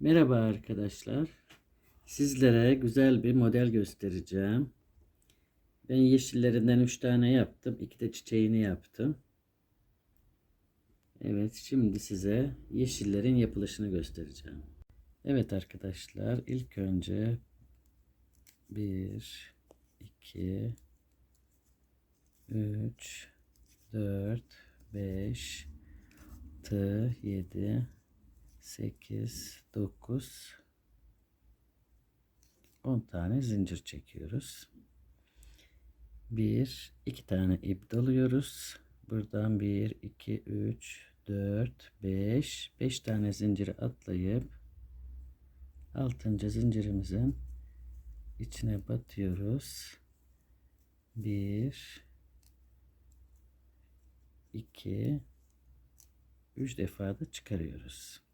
Merhaba arkadaşlar. Sizlere güzel bir model göstereceğim. Ben yeşillerinden 3 tane yaptım. 2 de çiçeğini yaptım. Evet, şimdi size yeşillerin yapılışını göstereceğim. Evet arkadaşlar, ilk önce 1 2 3 4 5 6 7 8 9 10 tane zincir çekiyoruz. 1 2 tane ip dalıyoruz. Buradan 1 2 3 4 5 5 tane zinciri atlayıp 6. zincirimizin içine batıyoruz. 1 2 3 defa da çıkarıyoruz.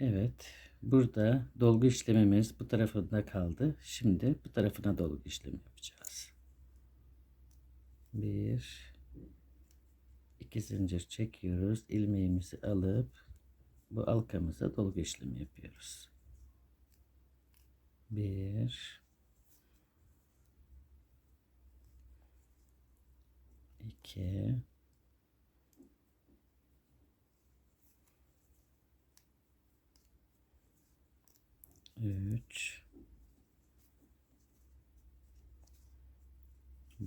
Evet. Burada dolgu işlemimiz bu tarafında kaldı. Şimdi bu tarafına dolgu işlemi yapacağız. Bir, iki zincir çekiyoruz. ilmeğimizi alıp bu halkamıza dolgu işlemi yapıyoruz. Bir, iki, 3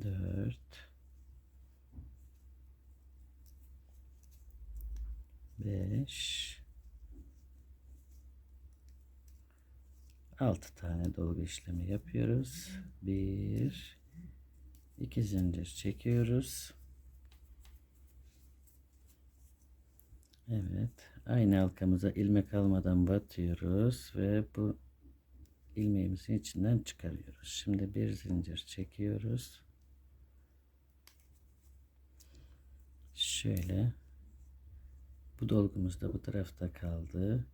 4 5 6 tane dolgu işlemi yapıyoruz. 1 2 zincir çekiyoruz. Evet. Aynı halkamıza ilmek almadan batıyoruz ve bu ilmeğimizin içinden çıkarıyoruz. Şimdi bir zincir çekiyoruz. Şöyle. Bu dolgumuz da bu tarafta kaldı.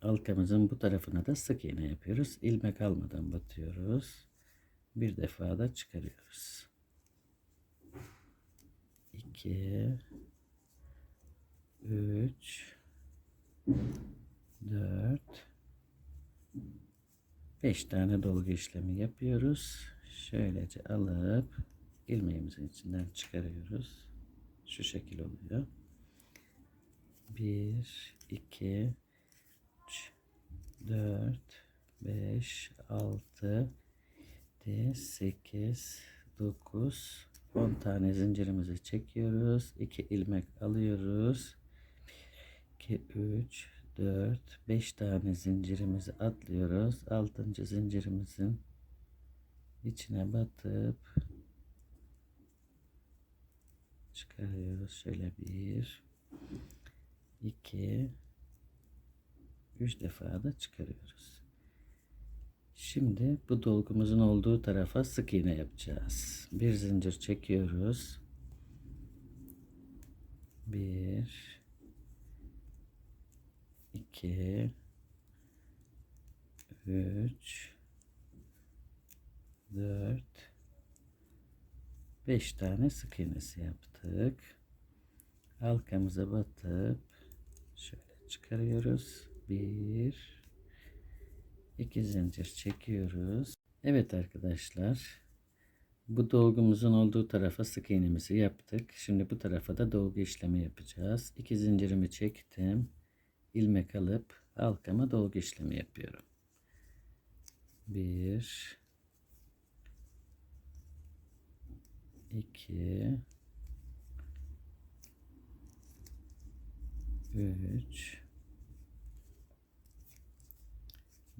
Halkamızın bu tarafına da sık iğne yapıyoruz. İlmek almadan batıyoruz. Bir defa da çıkarıyoruz. 2 3 4 5 tane dolgu işlemi yapıyoruz. Şöylece alıp ilmeğimizin içinden çıkarıyoruz. Şu şekil oluyor. 1 2 3 4 5 6 7 8 9 10 tane zincirimizi çekiyoruz. 2 ilmek alıyoruz. 2 3 4 5 tane zincirimizi atlıyoruz. 6. zincirimizin içine batıp çıkarıyoruz. Şöyle 1 2 3 defa da çıkarıyoruz. Şimdi bu dolgumuzun olduğu tarafa sık iğne yapacağız. Bir zincir çekiyoruz. Bir, iki, üç, dört, beş tane sık iğnesi yaptık. Halkamıza batıp şöyle çıkarıyoruz. Bir, 2 zincir çekiyoruz. Evet arkadaşlar. Bu dolgumuzun olduğu tarafa sık iğnemizi yaptık. Şimdi bu tarafa da dolgu işlemi yapacağız. 2 zincirimi çektim. İlmek alıp halkama dolgu işlemi yapıyorum. 1 2 3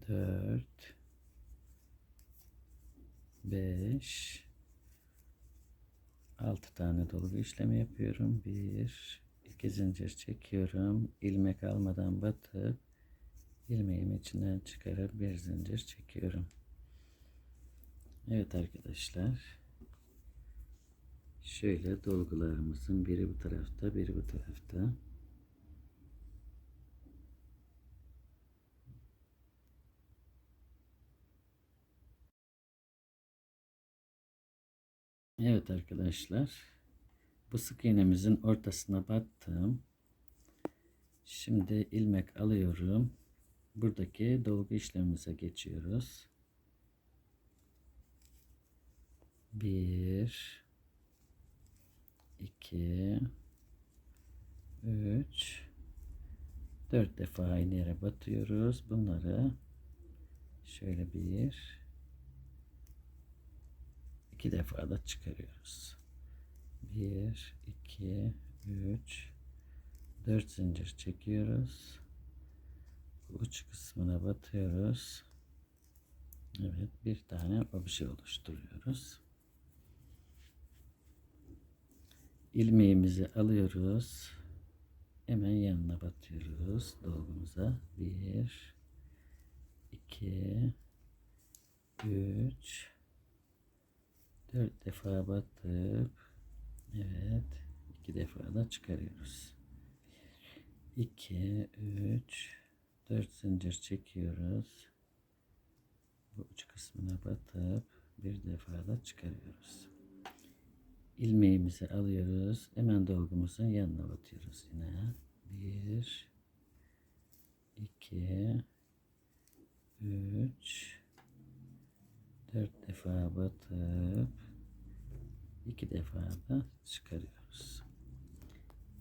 4 5 6 tane dolgu işlemi yapıyorum. 1 2 zincir çekiyorum. ilmek almadan batıp ilmeğimi içinden çıkarıp bir zincir çekiyorum. Evet arkadaşlar. Şöyle dolgularımızın biri bu tarafta, biri bu tarafta. Evet arkadaşlar. Bu sık iğnemizin ortasına battım. Şimdi ilmek alıyorum. Buradaki dolgu işlemimize geçiyoruz. Bir, iki, üç, dört defa aynı yere batıyoruz. Bunları şöyle bir, iki defa da çıkarıyoruz. Bir, iki, üç, dört zincir çekiyoruz. Uç kısmına batıyoruz. Evet, bir tane obje oluşturuyoruz. ilmeğimizi alıyoruz. Hemen yanına batıyoruz dolgumuza. Bir, iki, üç, dört defa batıp evet iki defa da çıkarıyoruz. İki, üç, dört zincir çekiyoruz. Bu uç kısmına batıp bir defa da çıkarıyoruz ilmeğimizi alıyoruz. Hemen dolgumuzun yanına batıyoruz yine. Bir, iki, üç, dört defa batıp iki defa da çıkarıyoruz.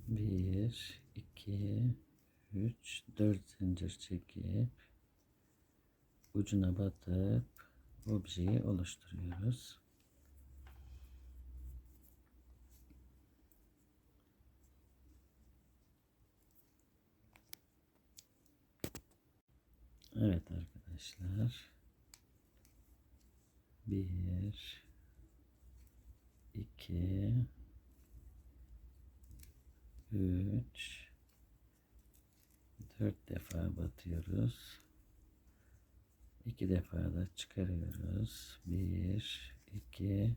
Bir, iki, üç, dört zincir çekip ucuna batıp objeyi oluşturuyoruz. Evet arkadaşlar. Bir, iki, üç, dört defa batıyoruz. İki defa da çıkarıyoruz. Bir, iki,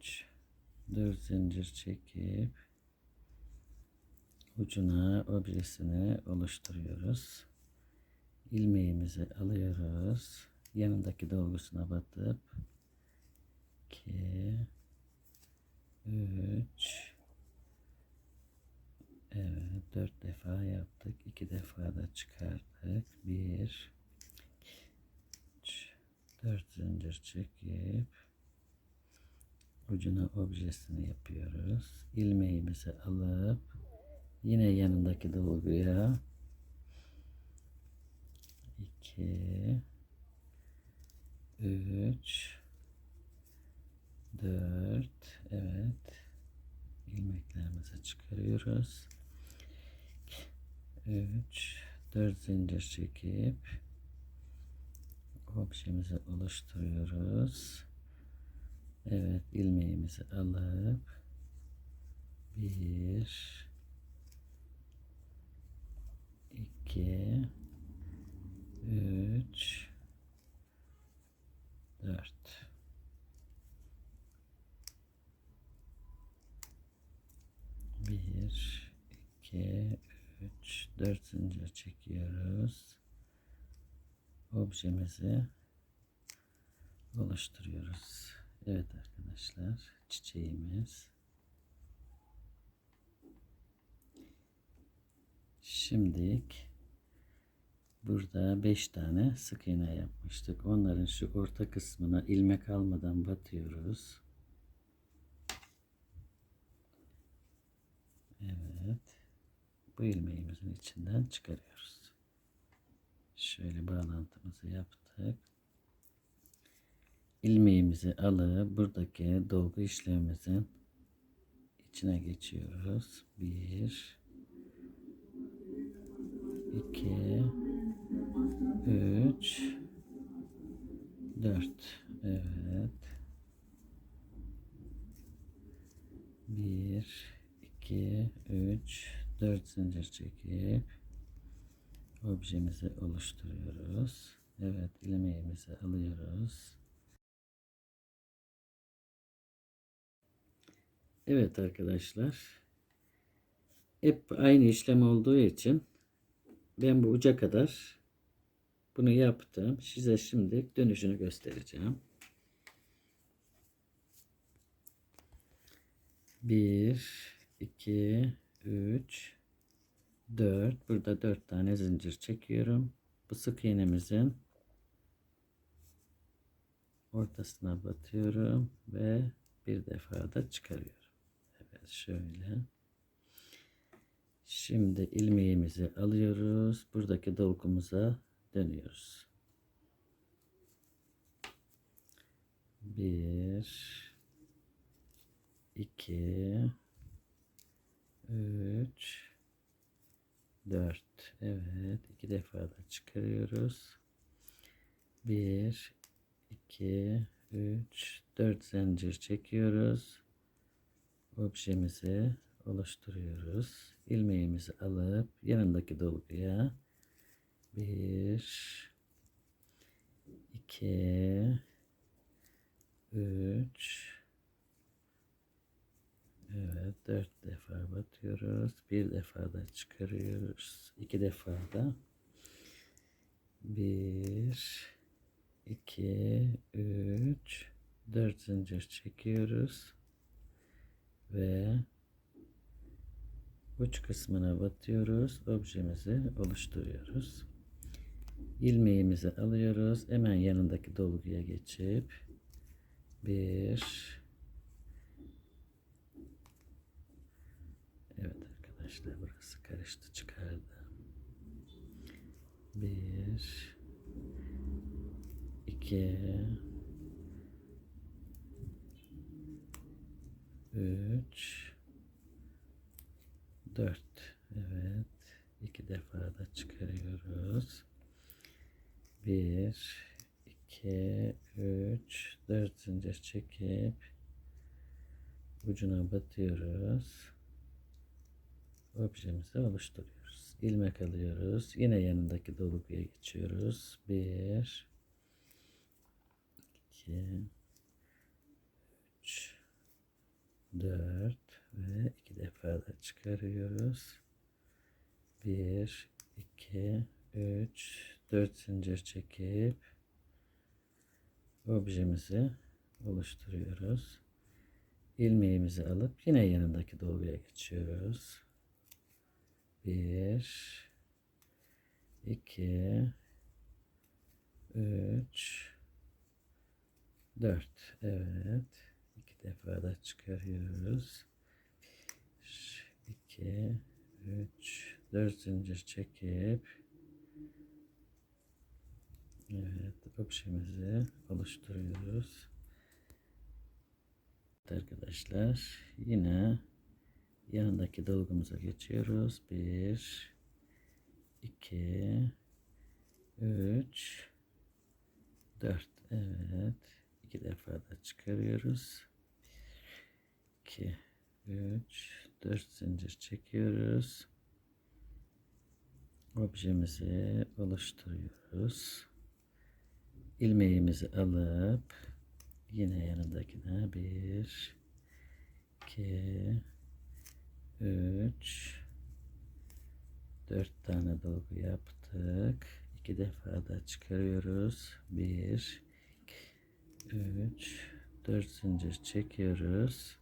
üç, dört zincir çekip ucuna objesini oluşturuyoruz ilmeğimizi alıyoruz. Yanındaki dolgusuna batıp 2 3 Evet 4 defa yaptık. 2 defa da çıkardık. 1 3 4 zincir çekip ucuna objesini yapıyoruz. İlmeğimizi alıp yine yanındaki dolguya 2 3 4 evet. İlmeklerimizi çıkarıyoruz. 3 4 zincir çekip objemizi oluşturuyoruz. Evet ilmeğimizi alıp 1 2 3 4 1 2 3 4 zincir çekiyoruz. Objemizi oluşturuyoruz. Evet arkadaşlar çiçeğimiz Şimdilik Burada 5 tane sık iğne yapmıştık. Onların şu orta kısmına ilmek almadan batıyoruz. Evet. Bu ilmeğimizin içinden çıkarıyoruz. Şöyle bağlantımızı yaptık. İlmeğimizi alıp buradaki dolgu işlemimizin içine geçiyoruz. 1 2 3 4 evet 1 2 3 4 zincir çekip objemizi oluşturuyoruz evet ilmeğimizi alıyoruz Evet arkadaşlar hep aynı işlem olduğu için ben bu uca kadar bunu yaptım. Size şimdi dönüşünü göstereceğim. Bir, iki, üç, 4 burada 4 tane zincir çekiyorum. Bu sık iğnemizin ortasına batıyorum ve bir defa da çıkarıyorum. Evet şöyle. Şimdi ilmeğimizi alıyoruz. Buradaki dolgumuza dönüyoruz. Bir, iki, 3 4 evet iki defa da çıkarıyoruz. 1 2 3 4 zincir çekiyoruz. Objemizi oluşturuyoruz. İlmeğimizi alıp yanındaki dolguya 1 2 3 evet 4 tekrar batıyoruz. Bir defa da çıkarıyoruz. İki defa da. Bir, iki, üç, dört zincir çekiyoruz. Ve uç kısmına batıyoruz. Objemizi oluşturuyoruz. İlmeğimizi alıyoruz. Hemen yanındaki dolguya geçip bir Evet arkadaşlar burası karıştı çıkardı. Bir iki üç 4 evet iki defa da çıkarıyoruz. 1 2 3 4 zincir çekip ucuna batıyoruz objemizi oluşturuyoruz ilmek alıyoruz yine yanındaki dolguya geçiyoruz 1 2 3 4 ve iki defa da çıkarıyoruz. 1 2 3 4 zincir çekip objemizi oluşturuyoruz. İlmeğimizi alıp yine yanındaki dolguya geçiyoruz. 1 2 3 4 evet iki defa da çıkarıyoruz. 2 3 4 zincir çekip Evet, objemizi oluşturuyoruz. Arkadaşlar, yine yanındaki dolgumuza geçiyoruz. 1 2 3 4 Evet. iki defa da çıkarıyoruz. 2 3 4 zincir çekiyoruz. Objemizi oluşturuyoruz. İlmeğimizi alıp yine yanındakine 1 2 3 4 tane dolgu yaptık. 2 defa da çıkarıyoruz. 1 3 4 zincir çekiyoruz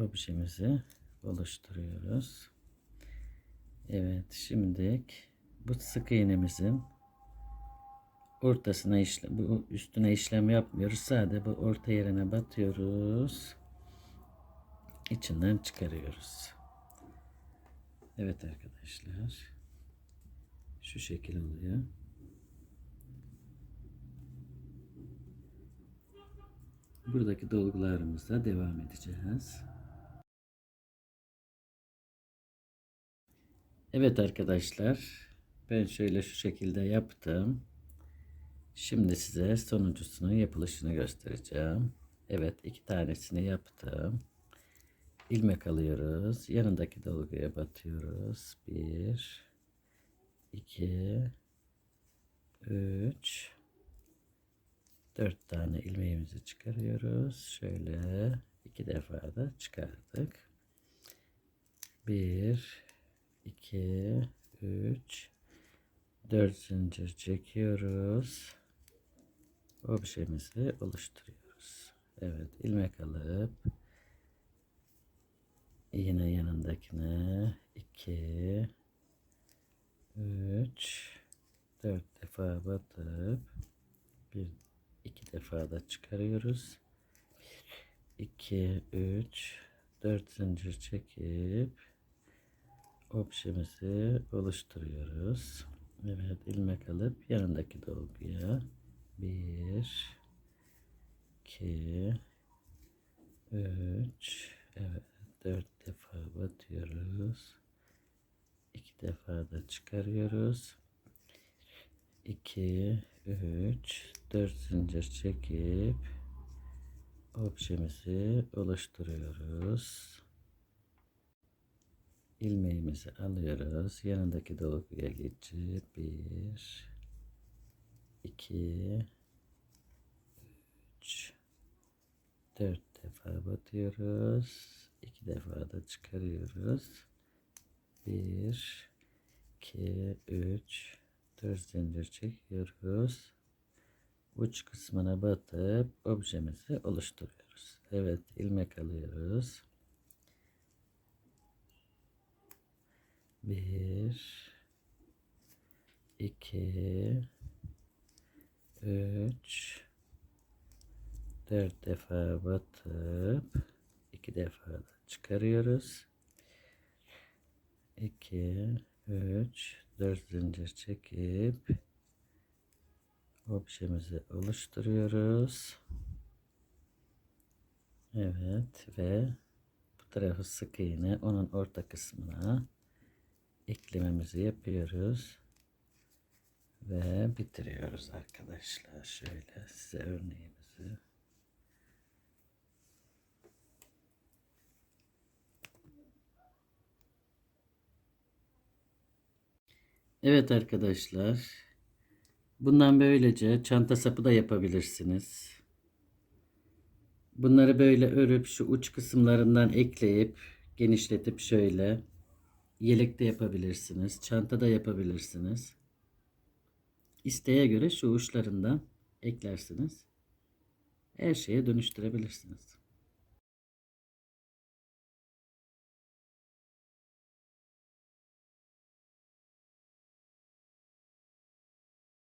objemizi oluşturuyoruz. Evet şimdi bu sık iğnemizin ortasına işlem bu üstüne işlem yapmıyoruz. Sadece bu orta yerine batıyoruz. İçinden çıkarıyoruz. Evet arkadaşlar. Şu şekil oluyor. Buradaki dolgularımızla devam edeceğiz. Evet arkadaşlar. Ben şöyle şu şekilde yaptım. Şimdi size sonuncusunun yapılışını göstereceğim. Evet iki tanesini yaptım. İlmek alıyoruz. Yanındaki dolguya batıyoruz. Bir, iki, üç, dört tane ilmeğimizi çıkarıyoruz. Şöyle iki defa da çıkardık. Bir, 2 3 4 zincir çekiyoruz. Objemizi oluşturuyoruz. Evet ilmek alıp Yine yanındakine. 2 3 4 defa batıp bir iki defa da çıkarıyoruz. 2 3 4 zincir çekip objemizi oluşturuyoruz. Evet ilmek alıp yanındaki dolguya 1 2 3 evet 4 defa batıyoruz. 2 defa da çıkarıyoruz. 2 3 4 zincir çekip objemizi oluşturuyoruz. ilmeğimizi alıyoruz. Yanındaki dolguya geçip 1 2 3 4 defa batıyoruz. 2 defa da çıkarıyoruz. 1 2 3 4 zincir çekiyoruz. Uç kısmına batıp objemizi oluşturuyoruz. Evet ilmek alıyoruz. 1 2 3 4 defa batıp 2 defa da çıkarıyoruz. 2 3 4 zincir çekip objemizi oluşturuyoruz. Evet ve bu tarafı sık iğne onun orta kısmına eklememizi yapıyoruz ve bitiriyoruz arkadaşlar. Şöyle size örneğimizi Evet arkadaşlar. Bundan böylece çanta sapı da yapabilirsiniz. Bunları böyle örüp şu uç kısımlarından ekleyip genişletip şöyle yelek de yapabilirsiniz. Çanta da yapabilirsiniz. İsteğe göre şu uçlarından eklersiniz. Her şeye dönüştürebilirsiniz.